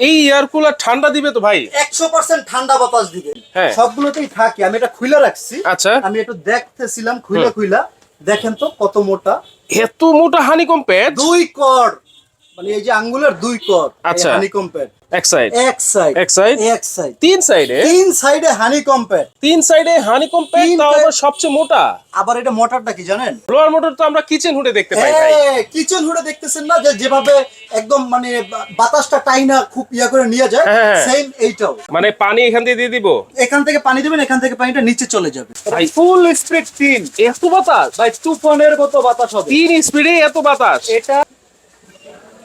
এই air cooler ঠান্ডা দিবে তো ভাই? একশো পার্সেন্ট ঠান্ডা বাতাস দিবে। হ্যাঁ। সবগুলোতেই থাকে আমি এটা খুলে রাখছি। আচ্ছা। আমি একটু দেখতেছিলাম খুলে খুলে দেখেন তো কত মোটা। এত মোটা হানিকম প্যাড দুই কর। মানে এই যে আঙ্গুলের দুই কর আচ্ছা। হানিকম প্যাড এক সাইড এক সাইড এক সাইড এক সাইড তিন সাইডে তিন সাইডে হানিকম প্যাড তিন সাইডে হানিকম প্যাড তিন তাও আবার সবচেয়ে মোটা? আবার এটা মোটরটা কি জানেন? ব্লোয়ার মোটর তো আমরা কিচেন হুডে দেখতে পাই ভাই। কিচেন হুডে দেখতেছেন না যে যেভাবে একদম মানে বাতাসটা টাইনা খুব ইয়া করে নিয়ে যায় হ্যাঁ, হ্যাঁ। সেম এইটাও। মানে পানি এখান দিয়ে দিয়ে দিব? এখান থেকে পানি দেবেন এখান থেকে পানিটা নিচে চলে যাবে। ভাই। ফুল স্পিড তিন। এত বাতাস? ভাই তুফানের মতো বাতাস হবে। তিন স্পিডে এত বাতাস? এটা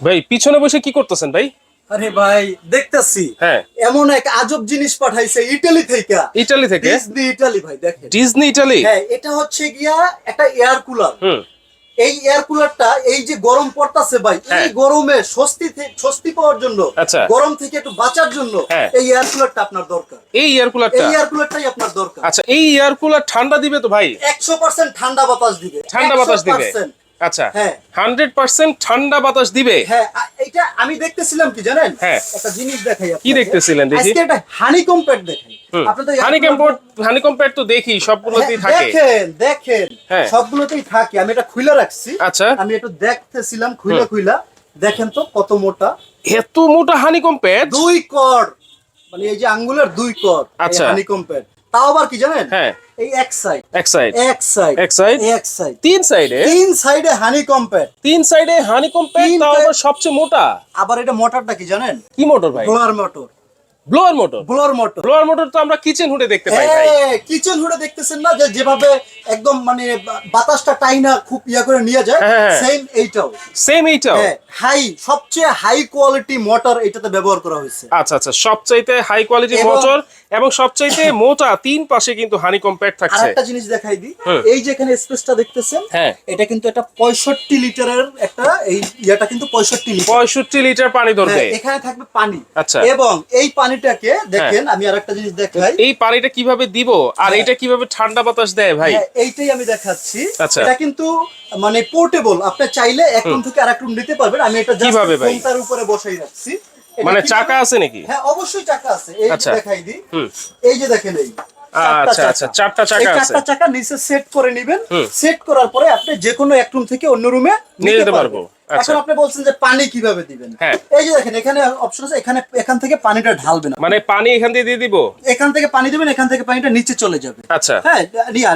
ভাই পিছনে বসে কি করতেছেন ভাই? আরে ভাই দেখতেছি। হ্যাঁ। এমন এক আজব জিনিস পাঠাইছে ইটালি থেকে। ইটালি থেকে? ডিজনি ইটালি ভাই দেখেন। Disney Italy? হ্যাঁ এটা হচ্ছে গিয়া একটা এয়ার কুলার। হুম। এই এয়ার কুলারটা এই যে গরম পড়তাছে ভাই এই হ্যাঁ। গরমে স্বস্তি স্বস্তি পাওয়ার জন্য আচ্ছা। গরম থেকে একটু বাঁচার জন্য হ্যাঁ। এই এয়ার কুলারটা আপনার দরকার। এই এয়ার এই এয়ার কুলারটাই আপনার দরকার। আচ্ছা এই এয়ার কুলার ঠান্ডা দিবে তো ভাই? একশো পার্সেন্ট ঠান্ডা বাতাস দিবে। ঠান্ডা বাতাস দিবে? 100% আচ্ছা হ্যাঁ। হান্ড্রেড পার্সেন্ট ঠান্ডা বাতাস দিবে? হ্যাঁ এটা আমি দেখতেছিলাম কি জানেন? হ্যাঁ। একটা জিনিস দেখাই কি দেখতেছিলেন দেখি? আজকে একটা দেখাই। তো হানিকম হানিকম প্যাড তো দেখি সবগুলোতেই হ্যাঁ, থাকে। দেখেন দেখেন। হ্যাঁ। সবগুলোতেই থাকে। আমি এটা খুলে রাখছি। আচ্ছা। আমি একটু দেখতেছিলাম খুলে দেখেন তো কত মোটা। এত মোটা হানিকম প্যাড দুই কর। মানে এই যে আঙ্গুলের দুই কর আচ্ছা। হানিকম প্যাড তাও আবার কি জানেন? হ্যাঁ। এই এক সাইড এক সাইড এক সাইড এক side? এক সাইড তিন সাইডে তিন সাইডে হানিকম প্যাড তিন সাইডে হানিকম প্যাড তাও আবার সবচেয়ে মোটা। আবার এটা মোটরটা কি জানেন? কি মোটর ভাই? Blower motor blower motor blower motor blower motor তো আমরা কিচেন হুডে দেখতে পাই ভাই। কিচেন হুডে দেখতেছেন না যে যেভাবে একদম মানে বাতাসটা টাইনা খুব ইয়া করে নিয়ে যায় হ্যাঁ, হ্যাঁ। সেম এইটাও। সেম এইটাও। হ্যাঁ হাই সবচেয়ে হাই কোয়ালিটি মোটর এটাতে ব্যবহার করা হয়েছে। আচ্ছা আচ্ছা সবচাইতে হাই কোয়ালিটি মোটর এবং সবচাইতে মোটা তিন পাশে কিন্তু হানি আর থাকছে। একটা জিনিস দেখাই দিই। এই যে এখানে স্পেসটা দেখতেছেন হ্যাঁ। এটা কিন্তু একটা পঁয়ষট্টি লিটারের একটা এই ইয়াটা কিন্তু পঁয়ষট্টি লিটার। পঁয়ষট্টি লিটার পানি ধরবে। হ্যাঁ, এখানে থাকবে পানি। আচ্ছা। এবং এই পানিটাকে দেখেন আমি আর একটা জিনিস দেখাই। এই পানিটা কীভাবে দিব? আর হ্যাঁ। এটা কীভাবে ঠান্ডা বাতাস দেয় ভাই? হ্যাঁ, এইটাই আমি দেখাচ্ছি। আচ্ছা। এটা কিন্তু মানে পোর্টেবল আপনি চাইলে এক রুম থেকে আরেক রুম নিতে পারবেন। আমি এটা ভাই? ফোনটার উপরে বসাই রাখছি। মানে চাকা আছে নাকি? হ্যাঁ অবশ্যই চাকা আছে। এই যে আচ্ছা। দেখাই দিই। এই যে দেখেন এই আচ্ছা, আচ্ছা, চারটা চাকা আছে। চারটা চাকা নিচে সেট করে নেবেন। সেট করার পরে আপনি যে কোনো এক রুম থেকে অন্য রুমে নিয়ে যেতে পারব। আচ্ছা। এখন আপনি বলছেন যে পানি কীভাবে দিবেন? হ্যাঁ। এই যে দেখেন এখানে অপশন আছে এখানে এখান থেকে পানিটা মানে পানি এখান দিয়ে দিয়ে দিব? এখান থেকে পানি দেবেন এখান থেকে পানিটা নিচে চলে যাবে। আচ্ছা। হ্যাঁ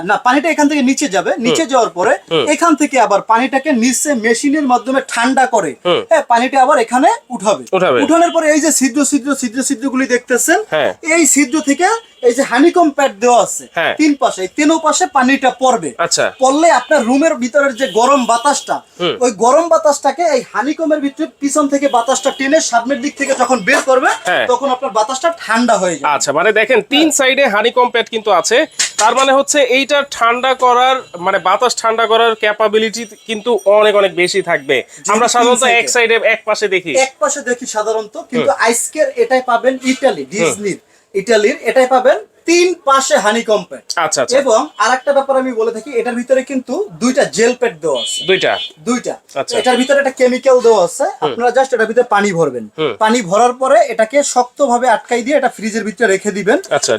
না পানিটা এখান থেকে নিচে যাবে নিচে যাওয়ার পরে এখান থেকে আবার পানিটাকে নিচে মেশিনের মাধ্যমে ঠান্ডা করে হ্যাঁ পানিটা আবার এখানে উঠাবে। উঠানোর পরে এই যে ছিদ্র ছিদ্র ছিদ্র ছিদ্রগুলি দেখতেছেন হ্যাঁ। এই ছিদ্র থেকে এই যে হানিকম প্যাড দেওয়া আছে হ্যাঁ। তিন পাশে তিনও পাশে পানিটা পড়বে। আচ্ছা। পড়লে আপনার রুমের ভিতরের যে গরম বাতাসটা ওই গরম বাতাসটাকে এই হানিকমের ভিতরে পিছন থেকে বাতাসটা টেনে সামনের দিক থেকে যখন বের করবে হ্যাঁ। তখন আপনার বাতাসটা ঠান্ডা হয়ে যাবে। আচ্ছা মানে দেখেন তিন সাইডে হানিকম প্যাড কিন্তু আছে। তার মানে হচ্ছে এইটা ঠান্ডা করার মানে বাতাস ঠান্ডা করার ক্যাপাবিলিটি কিন্তু অনেক অনেক বেশি থাকবে। আমরা সাধারণত এক সাইডে এক পাশে দেখি। এক পাশে দেখি সাধারণত কিন্তু আইসকের এটাই পাবেন ইটালি ডিজনির ইটালির এটাই পাবেন তিন পাশে হানি কম্প্যাক্ট আচ্ছা আচ্ছা। এবং আরেকটা ব্যাপার আমি বলে থাকি এটার ভিতরে কিন্তু দুইটা জেল প্যাড দেওয়া আছে। দুইটা? দুইটা। আচ্ছা। এটার ভিতরে একটা কেমিক্যাল দেওয়া আছে। আপনারা জাস্ট এটার ভিতরে পানি ভরবেন। পানি ভরার পরে এটাকে শক্তভাবে আটকাই দিয়ে এটা ফ্রিজের ভিতরে রেখে দিবেন। আচ্ছা,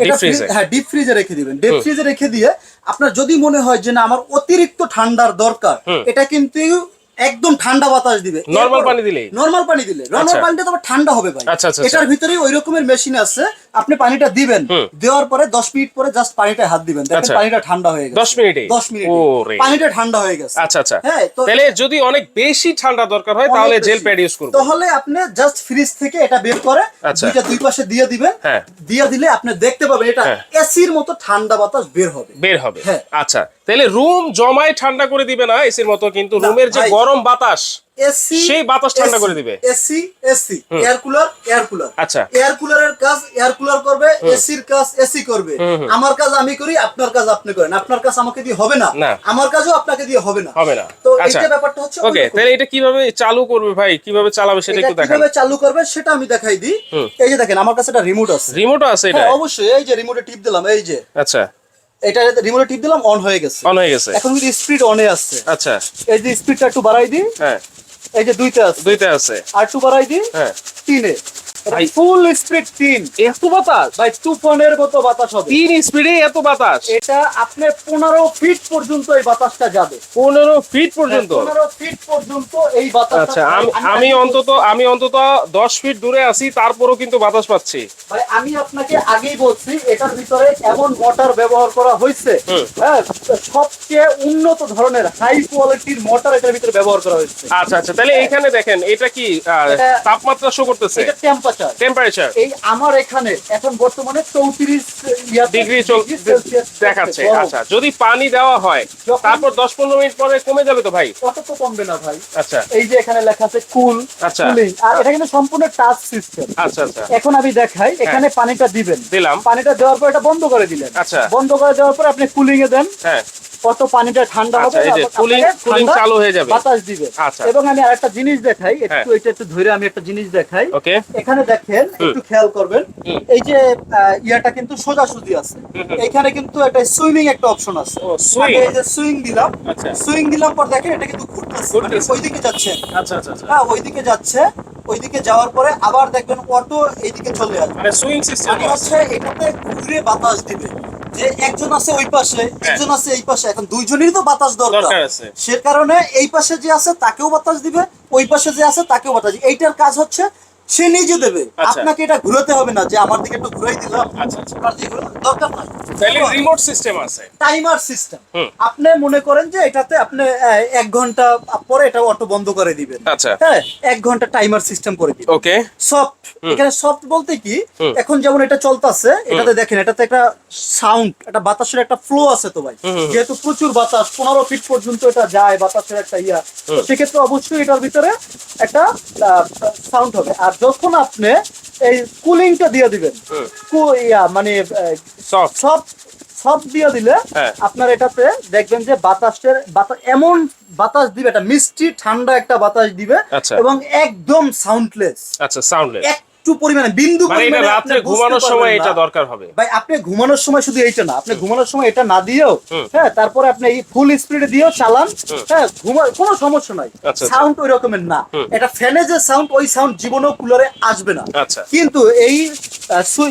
হ্যাঁ ডিপ ফ্রিজে রেখে দিবেন। ডিপ ফ্রিজে রেখে দিয়ে আপনার যদি মনে হয় যে না আমার অতিরিক্ত ঠান্ডার দরকার এটা কিন্তু একদম ঠান্ডা বাতাস দিবে Normal পানি দিলেই? নরমাল পানি দিলে নরমাল আচ্ছা। পানিটা তো ঠান্ডা হবে ভাই আচ্ছা, আচ্ছা, আচ্ছা। এটার ভিতরেই ওই রকমের মেশিন আছে আপনি পানিটা দিবেন দেওয়ার পরে দশ মিনিট পরে জাস্ট পানিটা হাত দিবেন দেখেন আচ্ছা। পানিটা ঠান্ডা হয়ে গেছে দশ মিনিটেই? দশ মিনিট ওরে। পানিটা ঠান্ডা হয়ে গেছে আচ্ছা আচ্ছা হ্যাঁ তাহলে যদি অনেক বেশি ঠান্ডা দরকার হয় তাহলে জেল প্যাড ইউজ করব তাহলে আপনি জাস্ট ফ্রিজ থেকে এটা বের করে আচ্ছা। দুইটা দুই পাশে দিয়ে দিবেন হ্যাঁ। দিয়ে দিলে আপনি দেখতে পাবেন এটা হ্যাঁ। এসির মতো ঠান্ডা বাতাস বের হবে বের হবে হ্যাঁ। আচ্ছা তাহলে রুম জমায় ঠান্ডা করে দিবে না এসির মতো কিন্তু রুমের যে গরম বাতাস এসি সেই বাতাস ঠান্ডা করে দিবে। AC AC air cooler air cooler আচ্ছা। এয়ার কুলারের কাজ এয়ার কুলার করবে এসির কাজ এসি করবে। আমার কাজ আমি করি আপনার কাজ আপনি করেন। আপনার কাজ আমাকে দিয়ে হবে না। আমার কাজও আপনাকে দিয়ে হবে না। হবে না। তো আচ্ছা। এইটা ব্যাপারটা হচ্ছে ওকে তাহলে এটা কীভাবে চালু করবে ভাই? কীভাবে চালাবে সেটা একটু দেখান। কীভাবে চালু করবে সেটা আমি দেখাই দিই। এই যে দেখেন আমার কাছে একটা রিমোট আছে। রিমোট আছে এটা? হ্যাঁ অবশ্যই। এই যে রিমোটে টিপ দিলাম এই যে। আচ্ছা। এটা রিমোটে টিপ দিলাম অন হয়ে গেছে। অন হয়ে গেছে। এখন কিন্তু স্পিড অনে আছে। আচ্ছা। এই যে স্পিডটা একটু বাড়াই দিই হ্যাঁ। এই যে দুইতে আছে। দুইতে আছে। আর একটু বাড়াই দিই হ্যাঁ। তিনে। ভাই। ফুল স্পিড তিন। এত বাতাস? ভাই তুফানের মতো বাতাস হবে। তিন স্পিডে এত বাতাস? এটা আপনার পনেরো ফিট পর্যন্ত এই বাতাসটা যাবে। পনেরো ফিট পর্যন্ত? পনেরো ফিট পর্যন্ত এই বাতাস আচ্ছা আমি অন্তত আমি অন্তত দশ ফিট দূরে আছি তারপরও কিন্তু বাতাস পাচ্ছি। ভাই আমি আপনাকে আগেই বলছি এটার ভিতরে এমন মোটর ব্যবহার করা হয়েছে হ্যাঁ সবচেয়ে উন্নত ধরনের হাই কোয়ালিটির মোটর এটার ভিতরে ব্যবহার করা হয়েছে। আচ্ছা আচ্ছা তাহলে এখানে দেখেন এটা কি তাপমাত্রা শো করতেছে? এটা টেম্পারেচার টেম্পারেচার এই আমার এখানে এখন বর্তমানে চৌত্রিশ ডিগ্রি দেখাচ্ছে আচ্ছা যদি পানি দেওয়া হয় তারপর মিনিট পরে কমে যাবে তো ভাই? কত তো কমবে না ভাই। আচ্ছা। এই যে এখানে লেখা আছে কুল আচ্ছা। আর এটা কিন্তু সম্পূর্ণ টাচ সিস্টেম। আচ্ছা আচ্ছা। এখন আমি দেখাই এখানে পানিটা দিবেন। দিলাম। পানিটা দেওয়ার পর এটা বন্ধ করে দিলেন। আচ্ছা। বন্ধ করে দেওয়ার পর আপনি কুলিং এ দেন। হ্যাঁ। কত পানিটা ঠান্ডা হবে আচ্ছা যে কুলিং কুলিং চালু হয়ে যাবে। বাতাস দিবে। আচ্ছা। এবং আমি আরেকটা জিনিস দেখাই একটু হ্যাঁ। এটা একটু ধরে আমি একটা জিনিস দেখাই। ওকে। এখানে দেখেন একটু খেয়াল করবেন এই যে ইয়াটা কিন্তু সোজাসুজি আছে। এখানে কিন্তু একটা সুইমিং একটা অপশন আছে। এই যে সুইং দিলাম। আচ্ছা। সুইং দিলাম পর দেখেন এটা কিন্তু ঘুরতেছে। মানে। ওইদিকে যাচ্ছে। আচ্ছা আচ্ছা হ্যাঁ ওইদিকে যাচ্ছে। ওইদিকে যাওয়ার পরে আবার দেখবেন অটো এইদিকে চলে আসবে। মানে সুইং সিস্টেম মানে হচ্ছে এটাতে ঘুরে বাতাস দিবে। যে একজন আছে ওই পাশে একজন আছে এই পাশে এখন দুইজনেরই তো বাতাস দরকার। দরকার সে কারণে এই পাশে যে আছে তাকেও বাতাস দিবে ওই পাশে যে আছে তাকেও বাতাস দিবে। এইটার কাজ হচ্ছে সে নিজে দেবে। আচ্ছা। আপনাকে এটা ঘুরাতে হবে না যে আমার দিকে একটু ঘুরাই দিলাম আচ্ছা, আচ্ছা। দরকার নাই। রিমোট সিস্টেম আছে। টাইমার সিস্টেম আপনি মনে করেন যে এটাতে আপনি এক ঘণ্টা পরে এটা অটো বন্ধ করে দিবেন। আচ্ছা। হ্যাঁ এক ঘণ্টা টাইমার সিস্টেম করে দিবেন। ওকে সফট এখানে সফট বলতে কি এখন যেমন এটা চলতেছে এটাতে দেখেন এটাতে একটা সাউন্ড একটা বাতাসের একটা ফ্লো আছে তো ভাই। যেহেতু প্রচুর বাতাস পনেরো ফিট পর্যন্ত এটা যায় বাতাসের একটা ইয়া। সেক্ষেত্রে অবশ্যই এটার ভিতরে একটা সাউন্ড হবে। আর যখন আপনি এই কুলিংটা দিয়ে দিবেন মানে সব সব দিয়ে দিলে হ্যাঁ। আপনার এটাতে দেখবেন যে বাতাসের বাতাস এমন বাতাস দিবে এটা মিষ্টি ঠান্ডা একটা বাতাস দিবে আচ্ছা। এবং একদম সাউন্ডলেস আচ্ছা সাউন্ডলেস একটু পরিমাণে বিন্দু মানে রাত্রে ঘুমানোর সময় এটা দরকার হবে। ভাই আপনি ঘুমানোর সময় শুধু এইটা না আপনি ঘুমানোর সময় এটা না দিয়েও হ্যাঁ তারপরে আপনি এই ফুল স্পিডে দিয়েও চালান হ্যাঁ ঘুমা কোনো সমস্যা নাই। আচ্ছা, আচ্ছা। সাউন্ড ওই রকমের না। এটা ফ্যানে যে সাউন্ড ওই সাউন্ড জীবনেও কুলারে আসবে না। আচ্ছা। কিন্তু এই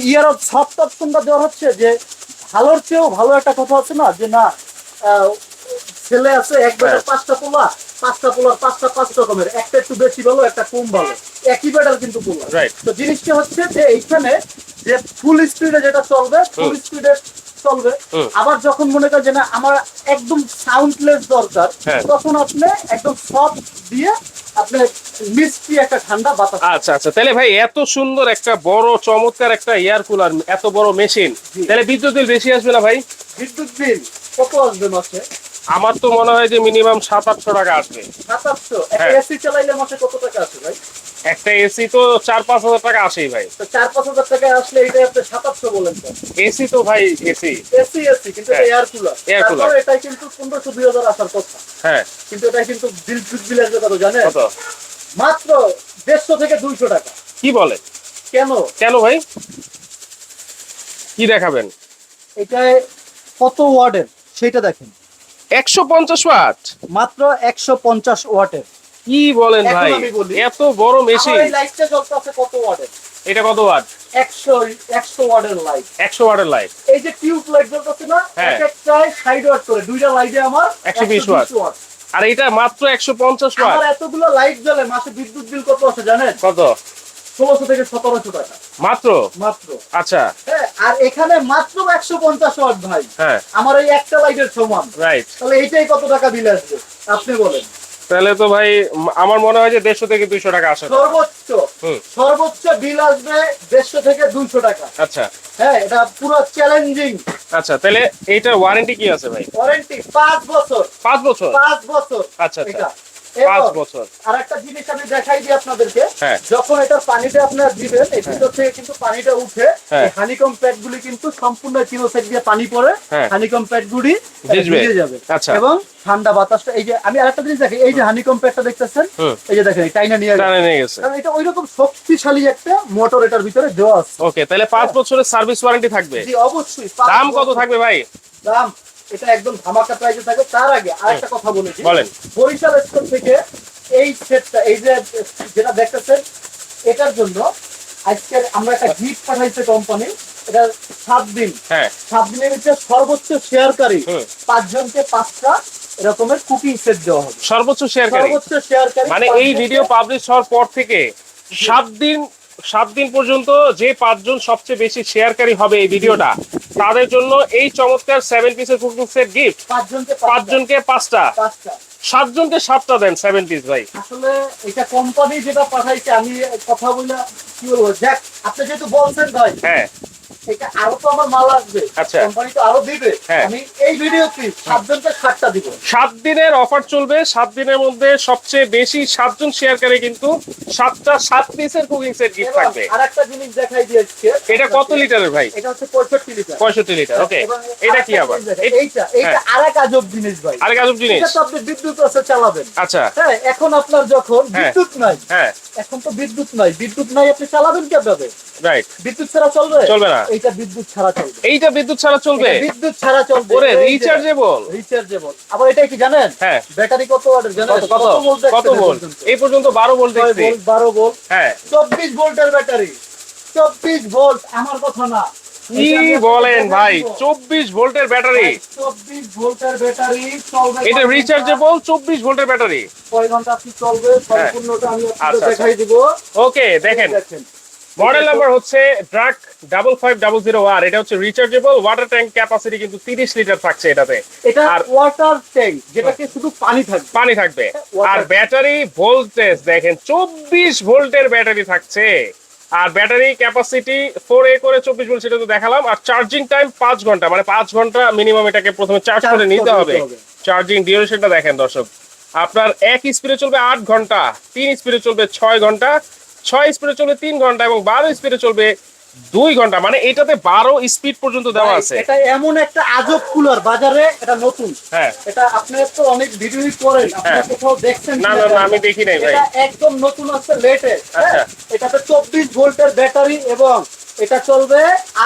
ইয়ার অফ সফট অপশনটা দেওয়া হচ্ছে যে ভালোর চেয়েও ভালো একটা কথা হচ্ছে না যে না ছেলে আছে এক বেটার। পাঁচটা পোলা পাঁচটা পোলার পাঁচটা পাঁচ রকমের। একটা একটু বেশি ভালো একটা কম ভালো। একই বেটার কিন্তু পোলা। তো জিনিসটা হচ্ছে যে এইখানে যে ফুল স্পিডে যেটা চলবে ফুল স্পিডে চলবে আবার যখন মনে করেন যে না আমার একদম সাউন্ডলেস দরকার হ্যাঁ। তখন আপনি একদম সফট দিয়ে আপনি মিষ্টি একটা ঠান্ডা বাতাস আচ্ছা আচ্ছা। তাহলে ভাই এত সুন্দর একটা বড় চমৎকার একটা এয়ার কুলার এত বড় মেশিন তাহলে বিদ্যুৎ বিল বেশি আসবে না ভাই? বিদ্যুৎ বিল কত আসবে মাসে? আমার তো মনে হয় যে মিনিমাম সাত আটশো টাকা আসবে। একটা হ্যাঁ। এসি চালাইলে মাসে কত টাকা আসে ভাই? একটা এসি তো চার পাঁচ হাজার টাকা আসেই ভাই। তো চার পাঁচ হাজার টাকা আসলে এটা আপনি সাতাশশো বলেন এসি তো ভাই এসি এসি এসি কিন্তু। Air cooler cooler। তারপর এটাই কিন্তু পনেরোশো দুই হাজার আসার কথা। হ্যাঁ। কিন্তু এটা কিন্তু বিল বিল আসবে কত জানেন? মাত্র দেড়শো থেকে দুইশো টাকা। কি বলে? কেন? কেন ভাই? কি দেখাবেন? এটায় কত ওয়ার্ডের সেটা দেখেন। একশো পঞ্চাশ ওয়াট। মাত্র একশো পঞ্চাশ ওয়াটের। কি বলেন ভাই? এত বড় মেশিন লাইটটা জ্বলতে আছে কত ওয়ার্ডের এটা কত ওয়াট? একশো একশো ওয়ার্ডের লাইট একশো ওয়াটের লাইট এই যে টিউব লাইট জ্বলতেছে না। এক একটায় ষাট ওয়াট করে দুইটা লাইটে আমার 120 ওয়াট। আর এটা মাত্র একশো পঞ্চাশ ওয়াট। আমার এতগুলো লাইট জ্বলে মাসে বিদ্যুৎ বিল কত আছে জানেন? কত? ষোলোশো থেকে সতেরোশো টাকা। মাত্র? মাত্র। আচ্ছা। হ্যাঁ আর এখানে মাত্র একশো পঞ্চাশ ওয়াট ভাই। হ্যাঁ। আমার এই একটা লাইটের সমান। রাইট তাহলে এইটাই কত টাকা বিল আসবে? আপনি বলেন। তাহলে তো ভাই আমার মনে হয় যে দেড়শো থেকে দুইশো টাকা আসে। সর্বোচ্চ সর্বোচ্চ বিল আসবে দেড়শো থেকে দুইশো টাকা। আচ্ছা। হ্যাঁ এটা পুরো চ্যালেঞ্জিং আচ্ছা তাহলে এইটার ওয়ারেন্টি কি আছে ভাই? ওয়ারেন্টি পাঁচ বছর। পাঁচ বছর? পাঁচ বছর। আচ্ছা আচ্ছা। পাঁচ বছর আর একটা জিনিস আমি দেখাই দিই আপনাদেরকে হ্যাঁ। যখন এটার পানিটা আপনারা দিবেন এই ভিতর থেকে কিন্তু পানিটা উঠে হ্যাঁ। হানিকম প্যাড গুলি কিন্তু সম্পূর্ণ কিলোসেক দিয়ে পানি পড়ে হ্যাঁ। হানিকম প্যাড গুলি ভিজে যাবে আচ্ছা। এবং ঠান্ডা বাতাসটা এই যে আমি আরেকটা জিনিস দেখি এই যে হানিকম প্যাডটা দেখতেছেন এই যে দেখেন টাইনা। নিয়ে গেছে কারণ এটা ওই রকম শক্তিশালী একটা মোটর এটার ভিতরে দেওয়া আছে ওকে তাহলে পাঁচ বছরের সার্ভিস ওয়ারেন্টি থাকবে জি অবশ্যই দাম কত থাকবে ভাই দাম এটা একদম ধামাকা প্রাইসে থাকে তার আগে আরেকটা কথা বলেছি। বরিশাল স্টোর থেকে এই সেটটা এই যে যেটা দেখতেছেন এটার জন্য আজকে আমরা একটা গিফট পাঠাইছে কোম্পানি এটা সাত দিন। হ্যাঁ। সাত দিনের ভিতরে সর্বোচ্চ শেয়ারকারী পাঁচজনকে পাঁচটা এরকমের কুকিং সেট দেওয়া হবে। সর্বোচ্চ শেয়ারকারী সর্বোচ্চ শেয়ারকারী মানে এই ভিডিও পাবলিশ হওয়ার পর থেকে সাত দিন সাত দিন পর্যন্ত যে পাঁচজন সবচেয়ে বেশি শেয়ারকারী হবে এই ভিডিওটা তাদের জন্য এই চমৎকার সেভেন পিসের কুকিং সেট গিফট পাঁচজনকে পাঁচটা। পাঁচজনকে পাঁচটা। পাঁচটা। সাতজনকে সাতটা দেন সেভেন পিস ভাই। আসলে এটা কোম্পানি যেটা পাঠাইছে আমি কথা বলে কি বলব? দেখ আপনি যেহেতু বলছেন ভাই হ্যাঁ। এটা আরও তো আমার মাল আসবে। আচ্ছা। কোম্পানি তো আরও দিবে। হ্যাঁ। আমি এই ভিডিও সাতজনকে সাতটা দিব। সাত দিনের অফার চলবে। সাত দিনের মধ্যে সবচেয়ে বেশি সাতজন শেয়ারকারী কিন্তু সাতটা সাত পিসের কুকিং সেট গিফট থাকবে। আর একটা জিনিস দেখাই দিয়েছে এটা কত লিটারের ভাই? এটা হচ্ছে পঁয়ষট্টি লিটার পঁয়ষট্টি লিটার ওকে এটা কি আবার? এইটা এইটা হ্যাঁ। আরেক আজব জিনিস ভাই। আরেক আজব জিনিস। এটা তো আপনি বিদ্যুৎ আছে চালাবেন। আচ্ছা। হ্যাঁ এখন আপনার যখন হ্যাঁ। বিদ্যুৎ নাই হ্যাঁ। এখন তো বিদ্যুৎ নাই। বিদ্যুৎ নাই আপনি চালাবেন কীভাবে? রাইট বিদ্যুৎ ছাড়া চলবে? চলবে না। এইটা বিদ্যুৎ ছাড়া চলবে। এইটা বিদ্যুৎ ছাড়া চলবে? এটা বিদ্যুৎ ছাড়া চলবে। ওরে রিচার্জেবল রিচার্জেবল আবার এটা কি জানেন? হ্যাঁ। ব্যাটারি কত ওয়াটের জানেন? কত ভোল্ট কত ভোল্ট এই পর্যন্ত বারো ভোল্ট দেখছি। ভোল্ট বারো ভোল্ট হ্যাঁ। চব্বিশ ভোল্টের ব্যাটারি। চব্বিশ ভোল্ট আমার কথা না। কি বলেন ভাই? চব্বিশ ভোল্টের ব্যাটারি। চব্বিশ ভোল্টের ব্যাটারি চলবে এটা? রিচার্জেবল চব্বিশ ভোল্টের ব্যাটারি। কয় ঘণ্টা আপনি চলবে? সম্পূর্ণটা আমি আচ্ছা, আপনাকে আচ্ছা। দেখাই দিব। ওকে দেখেন। মডেল নাম্বার হচ্ছে ড্রাক ডাবল ফাইভ ডাবল জিরো আর এটা হচ্ছে রিচার্জেবল ওয়াটার ট্যাঙ্ক ক্যাপাসিটি কিন্তু তিরিশ লিটার থাকছে এটাতে। আর- ওয়াটার ট্যাঙ্ক যেটাকে শুধু পানি থাকবে। পানি থাকবে। আর ব্যাটারি ভোল্টেজ দেখেন চব্বিশ ভোল্টের ব্যাটারি থাকছে। আর ব্যাটারি ক্যাপাসিটি ফোর এ করে চব্বিশ ভোল্ট সেটা তো দেখালাম। আর চার্জিং টাইম পাঁচ ঘণ্টা মানে পাঁচ ঘণ্টা মিনিমাম এটাকে প্রথমে চার্জ করে নিতে হবে। চার্জিং ডিউরেশনটা দেখেন দর্শক। আপনার এক স্পিডে চলবে আট ঘণ্টা তিন স্পিডে চলবে ছয় ঘণ্টা ছয় স্পিডে চলবে তিন ঘণ্টা এবং বারো স্পিডে চলবে দুই ঘণ্টা। মানে এটাতে বারো স্পিড পর্যন্ত দেওয়া আছে। এটা এমন একটা আজব কুলার বাজারে এটা নতুন। হ্যাঁ। এটা আপনি তো অনেক ভিডিওই করেন আপনারা হ্যাঁ। কোথাও দেখছেন না, না, আমি দেখি নাই ভাই। এটা একদম নতুন আছে লেটেস্ট আচ্ছা। এটাতে চব্বিশ ভোল্টের ব্যাটারি এবং এটা চলবে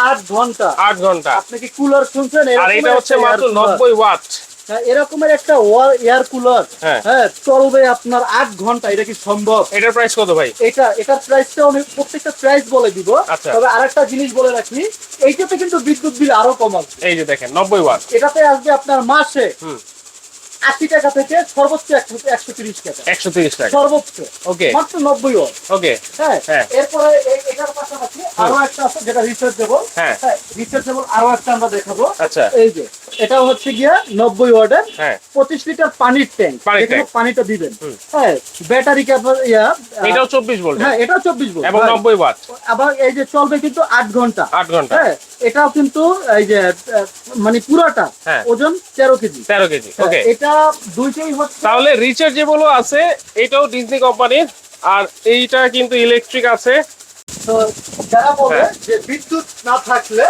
আট ঘণ্টা। আট ঘণ্টা। আপনি কি কুলার শুনছেন? আর এটা হচ্ছে মাত্র নব্বই ওয়াট হ্যাঁ, এরকমের একটা এয়ার কুলার হ্যাঁ। হ্যাঁ চলবে আপনার আট ঘণ্টা এটা কি সম্ভব? এটার প্রাইস কত ভাই? এটা এটার প্রাইসটা আমি প্রত্যেকটা প্রাইস বলে দিব। আচ্ছা। তবে আরেকটা জিনিস বলে রাখি এইটাতে কিন্তু বিদ্যুৎ বিল আরও কম আসবে এই যে দেখেন নব্বই ওয়াট এটাতে আসবে আপনার মাসে আশি টাকা থেকে সর্বোচ্চ একশো- তিরিশ টাকা। একশো তিরিশ টাকা। সর্বোচ্চ। ওকে মাত্র নব্বই ওয়াট ওকে হ্যাঁ হ্যাঁ। এরপরে এটার পাশাপাশি আরও একটা আছে যেটা রিচার্জেবল হ্যাঁ। রিচার্জেবল আরও একটা আমরা দেখাবো। আচ্ছা। এই যে এটা হচ্ছে গিয়া নব্বই ওয়াটের হ্যাঁ। পঁচিশ লিটার পানির ট্যাঙ্ক পানিটা দিবেন। হ্যাঁ ব্যাটারি ইয়া এটাও চব্বিশ ভোল্ট হ্যাঁ এটা চব্বিশ ভোল্ট এবং হ্যাঁ। নব্বই ওয়াট আবার এই যে চলবে কিন্তু আট ঘণ্টা। আট ঘণ্টা। হ্যাঁ এটাও কিন্তু এই যে মানে পুরাটা হ্যাঁ। ওজন তেরো কেজি। তেরো কেজি হ্যাঁ, ওকে এটা দুইটাই হচ্ছে তাহলে রিচার্জেবলও আছে এটাও ডিজনি কোম্পানির আর এইটা কিন্তু ইলেকট্রিক আছে। তো যারা বলে। যে বিদ্যুৎ না থাকলে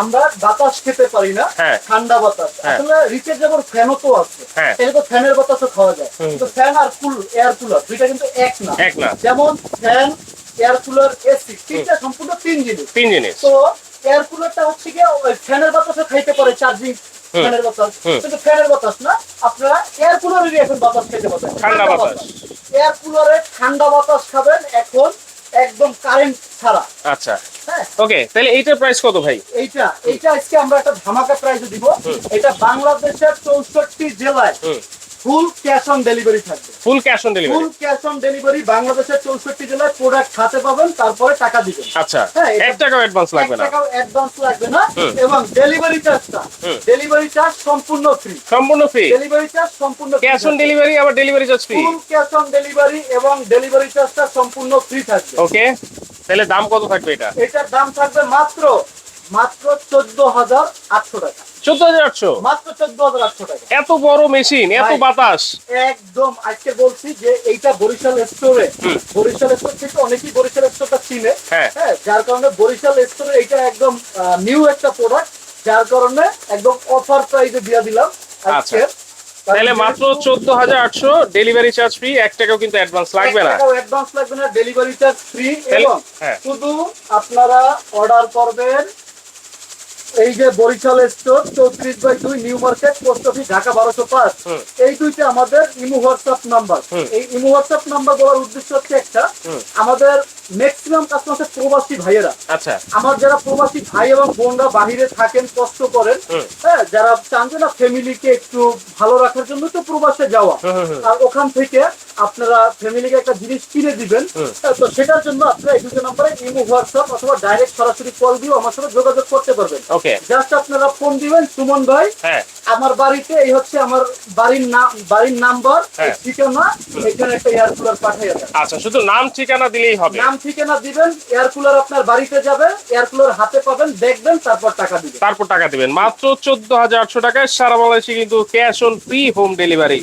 আমরা বাতাস খেতে পারি না। ঠান্ডা বাতাস। আসলে রিচার্জেবল ফ্যানও তো আছে। এটা তো ফ্যানের বাতাসও খাওয়া যায়। তো ফ্যান আর কুল এয়ার কুলার দুইটা কিন্তু এক না। যেমন ফ্যান এয়ার কুলার এসি তিনটা সম্পূর্ণ তিন জিনিস। তিন জিনিস। তো এয়ার কুলারটা হচ্ছে ফ্যানের বাতাসে খাইতে পারে চার্জিং। ফ্যানের বাতাস। কিন্তু ফ্যানের বাতাস না। আপনারা এয়ার কুলারেরই এখন বাতাস খেতে পারবেন। ঠান্ডা বাতাস। এয়ার কুলারে ঠান্ডা বাতাস খাবেন এখন একদম কারেন্ট ছাড়া। আচ্ছা। হ্যাঁ। ওকে তাহলে এইটার প্রাইস কত ভাই? এইটা এইটা আজকে আমরা একটা ধামাকা প্রাইজে দিব। এটা বাংলাদেশের চৌষট্টি জেলায় ফুল ক্যাশ অন ডেলিভারি থাকবে। Full cash on delivery full cash on delivery বাংলাদেশের চৌষট্টি জেলায় প্রোডাক্ট হাতে পাবেন তারপরে টাকা দিবেন। আচ্ছা হ্যাঁ, এটা- টাকাও অ্যাডভান্স লাগবে না। টাকাও অ্যাডভান্স লাগবে না। এবং ডেলিভারি চার্জটা ডেলিভারি চার্জ সম্পূর্ণ ফ্রি সম্পূর্ণ ফ্রি ডেলিভারি চার্জ সম্পূর্ণ ক্যাশ অন ডেলিভারি আবার delivery charge free full cash on delivery এবং ডেলিভারি চার্জটা সম্পূর্ণ ফ্রি থাকবে। ওকে তাহলে দাম কত থাকবে এটা? এটার দাম থাকবে মাত্র মাত্র চোদ্দ হাজার আটশো টাকা। চোদ্দ হাজার আটশো? মাত্র চোদ্দ হাজার আটশো টাকা। এত বড় মেশিন এত বাতাস। একদম আজকে বলছি যে এইটা বরিশাল স্টোরে বরিশাল স্টোর থেকে অনেকেই বরিশাল স্টোরটা চিনে। হ্যাঁ। হ্যাঁ যার কারণে বরিশাল স্টোরে এইটা একদম নিউ একটা প্রোডাক্ট যার কারণে একদম অফার প্রাইসে দিয়ে দিলাম আজকে। আচ্ছা। তাহলে মাত্র চোদ্দ হাজার আটশো ডেলিভারি চার্জ ফ্রি এক টাকাও কিন্তু অ্যাডভান্স লাগবে না। অ্যাডভান্স লাগবে না ডেলিভারি চার্জ ফ্রি এবং। শুধু আপনারা অর্ডার করবেন এই যে বরিশাল স্টোর চৌত্রিশ বাই দুই new market post office Dhaka বারোশো পাঁচ। এই দুইটা আমাদের ইমো হোয়াটসঅ্যাপ নাম্বার। এই ইমো হোয়াটসঅ্যাপ নাম্বার বলার উদ্দেশ্য হচ্ছে একটা আমাদের ম্যাক্সিমাম কাস্টমার হচ্ছে প্রবাসী ভাইয়েরা। আচ্ছা। আমার যারা প্রবাসী ভাই এবং বোনরা বাহিরে থাকেন কষ্ট করেন হ্যাঁ যারা চান যে না ফ্যামিলিকে একটু ভালো রাখার জন্য তো প্রবাসে যাওয়া। আর ওখান থেকে আপনারা ফ্যামিলিকে একটা জিনিস কিনে দিবেন তো সেটার জন্য আপনারা এই দুটো নম্বরে ইমো হোয়াটসঅ্যাপ অথবা ডাইরেক্ট সরাসরি কল দিয়ে আমার সাথে যোগাযোগ করতে পারবেন। ওকে। জাস্ট আপনারা ফোন দিবেন সুমন ভাই। হ্যাঁ। আমার বাড়িতে এই হচ্ছে আমার বাড়ির নাম বাড়ির নাম্বার হ্যাঁ। ঠিকানা এখানে একটা এয়ার কুলার পাঠিয়ে দেন। আচ্ছা শুধু নাম ঠিকানা দিলেই হবে। নাম ঠিকানা দিবেন এয়ার কুলার আপনার বাড়িতে যাবে এয়ার কুলার হাতে পাবেন দেখবেন তারপর টাকা দিবেন। তারপর টাকা দিবেন। মাত্র চোদ্দ হাজার আটশো টাকায় সারা বাংলাদেশে কিন্তু cash on free home delivery